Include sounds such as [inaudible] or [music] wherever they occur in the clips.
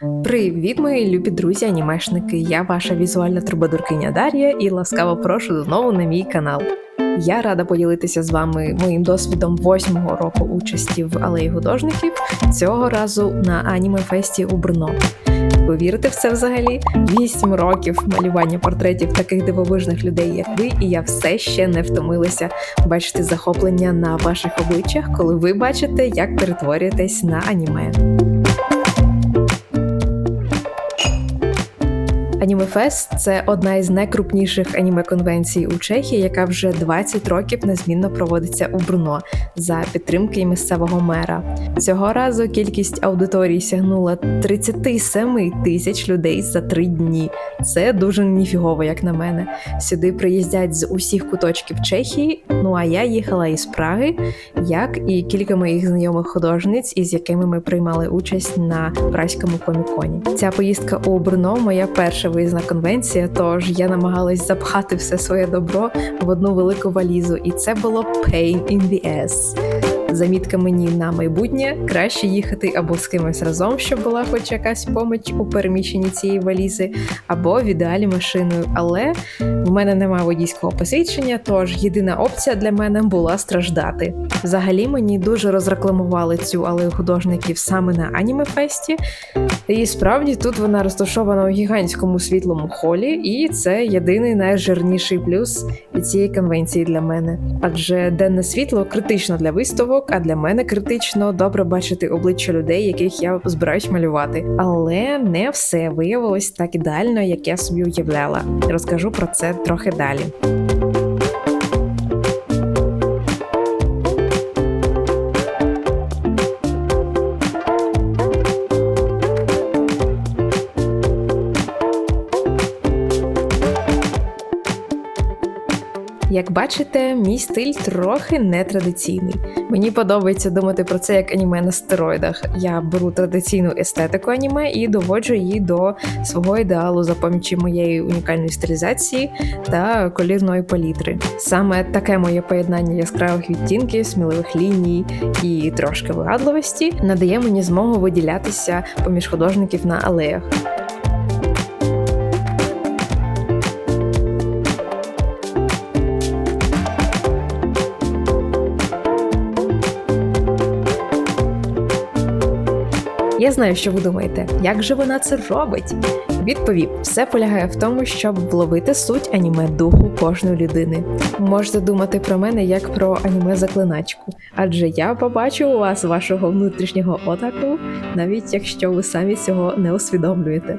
Привіт, мої любі друзі, анімешники! Я ваша візуальна трубадуркиня Дар'я і ласкаво прошу знову на мій канал. Я рада поділитися з вами моїм досвідом восьмого року участі в алеї художників цього разу на анімефесті у Брно. Ви вірите в це взагалі? Вісім років малювання портретів таких дивовижних людей, як ви, і я все ще не втомилася бачити захоплення на ваших обличчях, коли ви бачите, як перетворюєтесь на аніме. компанії Анімефест це одна із найкрупніших аніме-конвенцій у Чехії, яка вже 20 років незмінно проводиться у Бруно за підтримки місцевого мера. Цього разу кількість аудиторії сягнула 37 тисяч людей за три дні. Це дуже ніфігово, як на мене. Сюди приїздять з усіх куточків Чехії. Ну а я їхала із Праги, як і кілька моїх знайомих художниць, із якими ми приймали участь на празькому коміконі. Ця поїздка у Брно моя перша виїзна конвенція, тож я намагалась запхати все своє добро в одну велику валізу, і це було pain in the ass. Замітка мені на майбутнє краще їхати або з кимось разом, щоб була хоч якась поміч у переміщенні цієї валізи, або в ідеалі машиною. Але в мене немає водійського посвідчення, тож єдина опція для мене була страждати. Взагалі мені дуже розрекламували цю алею художників саме на анімефесті. І справді тут вона розташована у гігантському світлому холі, і це єдиний найжирніший плюс від цієї конвенції для мене. Адже денне світло критично для виставок, а для мене критично добре бачити обличчя людей, яких я збираюсь малювати. Але не все виявилось так ідеально, як я собі уявляла. Розкажу про це трохи далі. Як бачите, мій стиль трохи нетрадиційний. Мені подобається думати про це як аніме на стероїдах. Я беру традиційну естетику аніме і доводжу її до свого ідеалу за помічі моєї унікальної стилізації та колірної палітри. Саме таке моє поєднання яскравих відтінків, сміливих ліній і трошки вигадливості надає мені змогу виділятися поміж художників на алеях. Я знаю, що ви думаєте, як же вона це робить? Відповів, все полягає в тому, щоб вловити суть аніме духу кожної людини. Можете думати про мене як про аніме заклиначку, адже я побачу у вас вашого внутрішнього отаку, навіть якщо ви самі цього не усвідомлюєте.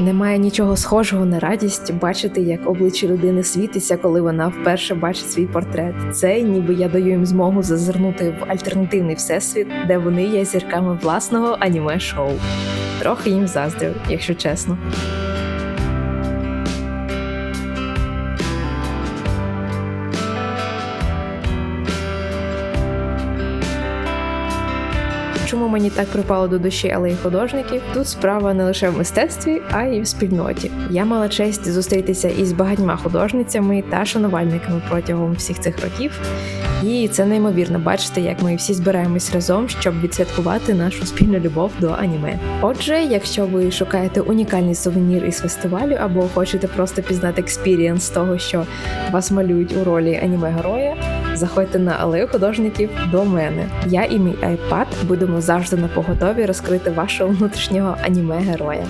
Немає нічого схожого на радість бачити, як обличчя людини світиться, коли вона вперше бачить свій портрет. Це ніби я даю їм змогу зазирнути в альтернативний всесвіт, де вони є зірками власного аніме-шоу. Трохи їм заздрю, якщо чесно. Чому мені так припало до душі алеї художників? Тут справа не лише в мистецтві, а й в спільноті. Я мала честь зустрітися із багатьма художницями та шанувальниками протягом всіх цих років. І це неймовірно бачити, як ми всі збираємось разом, щоб відсвяткувати нашу спільну любов до аніме. Отже, якщо ви шукаєте унікальний сувенір із фестивалю або хочете просто пізнати експірієнс того, що вас малюють у ролі аніме-героя, заходьте на алею художників до мене. Я і мій iPad будемо завжди на поготові розкрити вашого внутрішнього аніме-героя.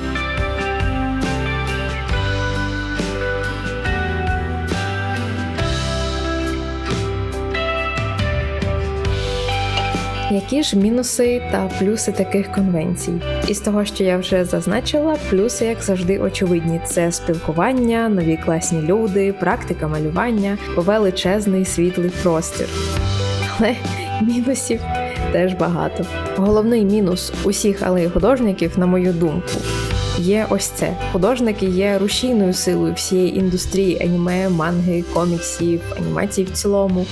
Які ж мінуси та плюси таких конвенцій? Із того, що я вже зазначила, плюси, як завжди, очевидні: це спілкування, нові класні люди, практика малювання, величезний світлий простір. Але [laughs] мінусів теж багато. Головний мінус усіх алей художників, на мою думку, є ось це. Художники є рушійною силою всієї індустрії аніме, манги, коміксів, анімації в цілому.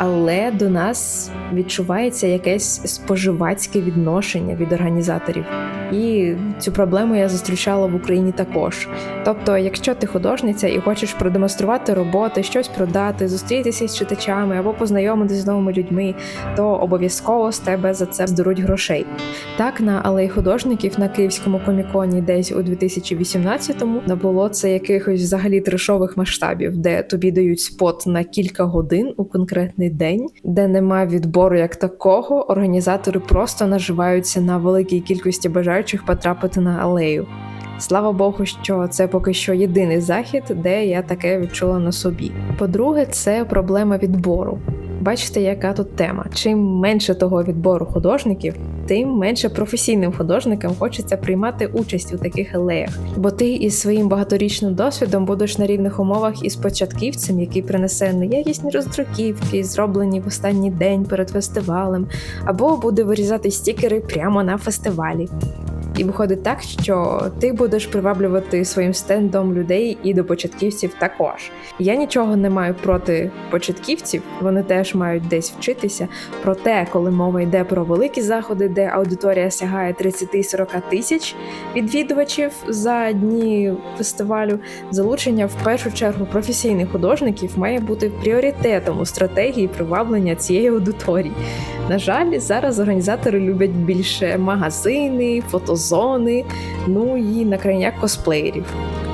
Але до нас відчувається якесь споживацьке відношення від організаторів. І цю проблему я зустрічала в Україні також. Тобто, якщо ти художниця і хочеш продемонструвати роботи, щось продати, зустрітися з читачами або познайомитися з новими людьми, то обов'язково з тебе за це здеруть грошей. Так, на алеї художників на київському коміконі десь у 2018-му набуло це якихось взагалі трешових масштабів, де тобі дають спот на кілька годин у конкретний день, де нема відбору як такого, організатори просто наживаються на великій кількості бажаючих потрапити на алею. Слава Богу, що це поки що єдиний захід, де я таке відчула на собі. По-друге, це проблема відбору. Бачите, яка тут тема. Чим менше того відбору художників, тим менше професійним художникам хочеться приймати участь у таких алеях. Бо ти із своїм багаторічним досвідом будеш на рівних умовах із початківцем, який принесе неякісні роздруківки, зроблені в останній день перед фестивалем, або буде вирізати стікери прямо на фестивалі. І виходить так, що ти будеш приваблювати своїм стендом людей і до початківців також. Я нічого не маю проти початківців, вони теж мають десь вчитися. Проте, коли мова йде про великі заходи, де аудиторія сягає 30-40 тисяч відвідувачів за дні фестивалю, залучення в першу чергу професійних художників має бути пріоритетом у стратегії приваблення цієї аудиторії. На жаль, зараз організатори люблять більше магазини, фотозони, ну і на крайняк косплеєрів.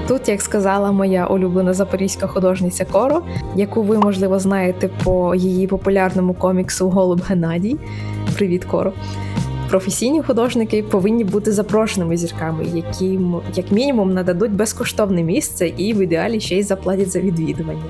Тут, як сказала моя улюблена запорізька художниця Коро, яку ви, можливо, знаєте по її популярному коміксу Голуб Геннадій. Привіт, Коро! Професійні художники повинні бути запрошеними зірками, які як мінімум нададуть безкоштовне місце і в ідеалі ще й заплатять за відвідування.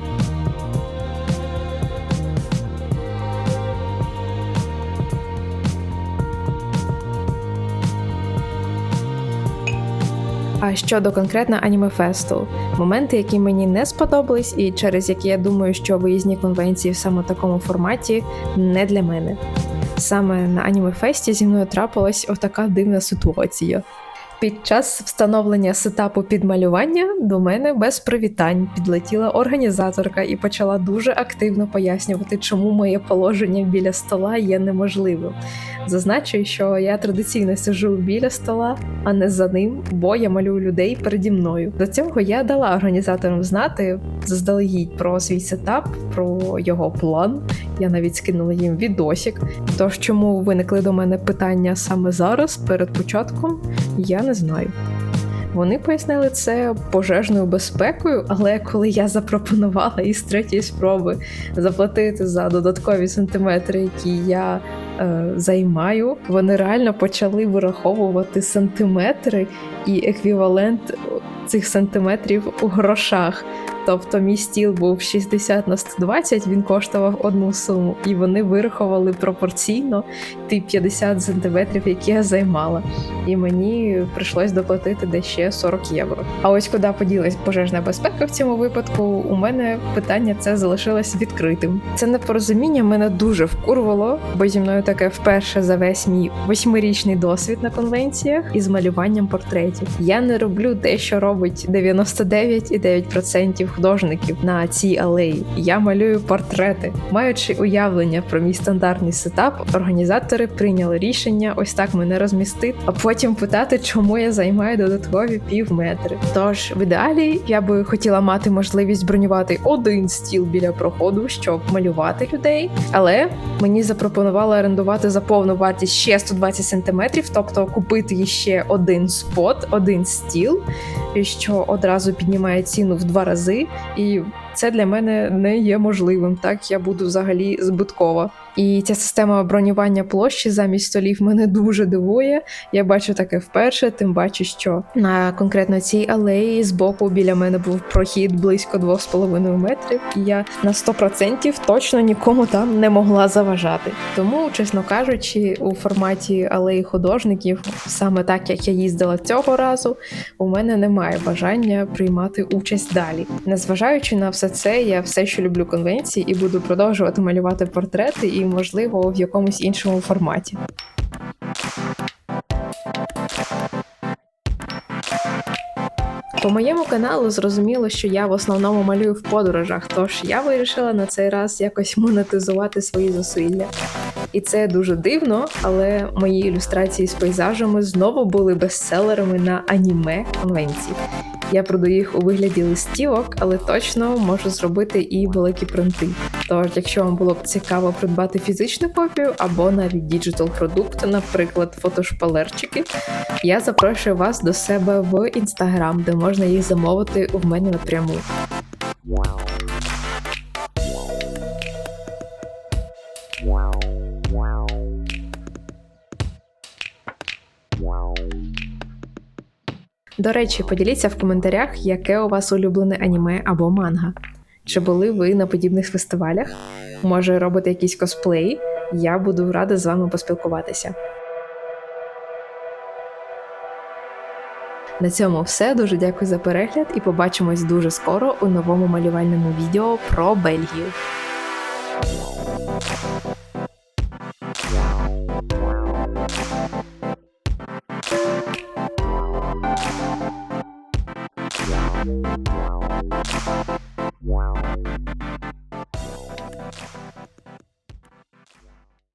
А щодо конкретно анімефесту, моменти, які мені не сподобались, і через які я думаю, що виїзні конвенції в саме такому форматі не для мене. Саме на анімефесті зі мною трапилась отака дивна ситуація. Під час встановлення сетапу під малювання до мене без привітань підлетіла організаторка і почала дуже активно пояснювати, чому моє положення біля стола є неможливим. Зазначую, що я традиційно сижу біля стола, а не за ним, бо я малюю людей переді мною. До цього я дала організаторам знати заздалегідь про свій сетап, про його план. Я навіть скинула їм відосик. Тож, чому виникли до мене питання саме зараз, перед початком, я не знаю. Вони пояснили це пожежною безпекою, але коли я запропонувала із третьої спроби заплатити за додаткові сантиметри, які я е, займаю, вони реально почали вираховувати сантиметри і еквівалент цих сантиметрів у грошах. Тобто мій стіл був 60 на 120, він коштував одну суму, і вони вирахували пропорційно ті 50 сантиметрів, які я займала. І мені прийшлось доплатити десь ще 40 євро. А ось куди поділась пожежна безпека в цьому випадку, у мене питання це залишилось відкритим. Це непорозуміння мене дуже вкурвало, бо зі мною таке вперше за весь мій восьмирічний досвід на конвенціях із малюванням портретів. Я не роблю те, що робить 99,9% художників на цій алеї. Я малюю портрети. Маючи уявлення про мій стандартний сетап, організатори прийняли рішення ось так мене розмістити, а потім питати, чому я займаю додаткові пів метри. Тож в ідеалі я би хотіла мати можливість бронювати один стіл біля проходу, щоб малювати людей, але мені запропонували орендувати за повну вартість ще 120 сантиметрів, тобто купити ще один спот, один стіл, що одразу піднімає ціну в два рази, і це для мене не є можливим. Так я буду взагалі збиткова. І ця система бронювання площі замість столів мене дуже дивує. Я бачу таке вперше, тим бачу, що на конкретно цій алеї збоку біля мене був прохід близько 2,5 метрів, і я на 100% точно нікому там не могла заважати. Тому, чесно кажучи, у форматі алеї художників, саме так як я їздила цього разу, у мене немає бажання приймати участь далі. Незважаючи на все це, я все ще люблю конвенції і буду продовжувати малювати портрети і, можливо, в якомусь іншому форматі. По моєму каналу зрозуміло, що я в основному малюю в подорожах, тож я вирішила на цей раз якось монетизувати свої зусилля. І це дуже дивно, але мої ілюстрації з пейзажами знову були бестселерами на аніме конвенції. Я продаю їх у вигляді листівок, але точно можу зробити і великі принти. Тож, якщо вам було б цікаво придбати фізичну копію або навіть діджитал продукт, наприклад, фотошпалерчики, я запрошую вас до себе в інстаграм, де можна їх замовити у мене напряму. До речі, поділіться в коментарях, яке у вас улюблене аніме або манга. Чи були ви на подібних фестивалях? Може, робите якісь косплеї? Я буду рада з вами поспілкуватися. На цьому все. Дуже дякую за перегляд і побачимось дуже скоро у новому малювальному відео про Бельгію.